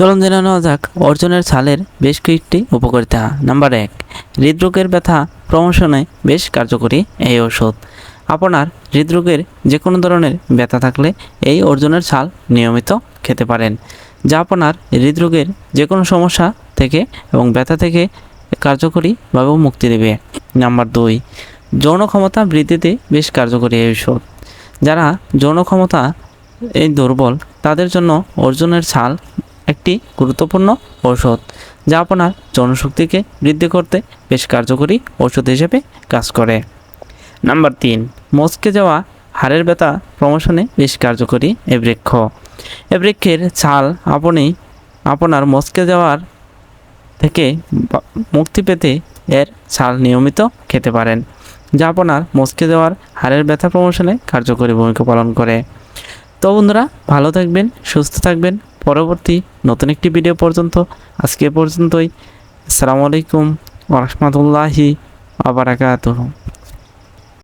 চলন জেনে নেওয়া যাক, অর্জনের ছালের বেশ কয়েকটি উপকারিতা। নাম্বার এক, হৃদরোগের ব্যথা প্রমোশনে বেশ কার্যকরী এই ওষুধ আপনার হৃদরোগের যে কোনো ধরনের ব্যথা থাকলে এই অর্জনের ছাল নিয়মিত খেতে পারেন, যা আপনার হৃদরোগের যে কোনো সমস্যা থেকে এবং ব্যথা থেকে কার্যকরীভাবেও মুক্তি দেবে। নাম্বার দুই, যৌন ক্ষমতা বৃদ্ধিতে বেশ কার্যকরী এই ওষুধ যারা যৌন ক্ষমতা এই দুর্বল, তাদের জন্য অর্জনের ছাল একটি গুরুত্বপূর্ণ ঔষধ, যা আপনার জনশক্তিকে বৃদ্ধি করতে বেশ কার্যকরী ওষুধ হিসেবে কাজ করে। নাম্বার তিন, মস্কে যাওয়া হাড়ের ব্যথা প্রমোশনে বেশ কার্যকরী এ বৃক্ষ। এ বৃক্ষের ছাল আপনি, আপনার মস্কে যাওয়ার থেকে মুক্তি পেতে এর ছাল নিয়মিত খেতে পারেন, যা আপনার মস্কে যাওয়ার হাড়ের ব্যথা প্রমোশনে কার্যকরী ভূমিকা পালন করে। তো বন্ধুরা, ভালো থাকবেন, সুস্থ থাকবেন পরবর্তী নতুন একটি ভিডিও পর্যন্ত। আজকে পর্যন্তই। আসসালামু আলাইকুম ওরহমতুল্লাহি আবরাকাতুহ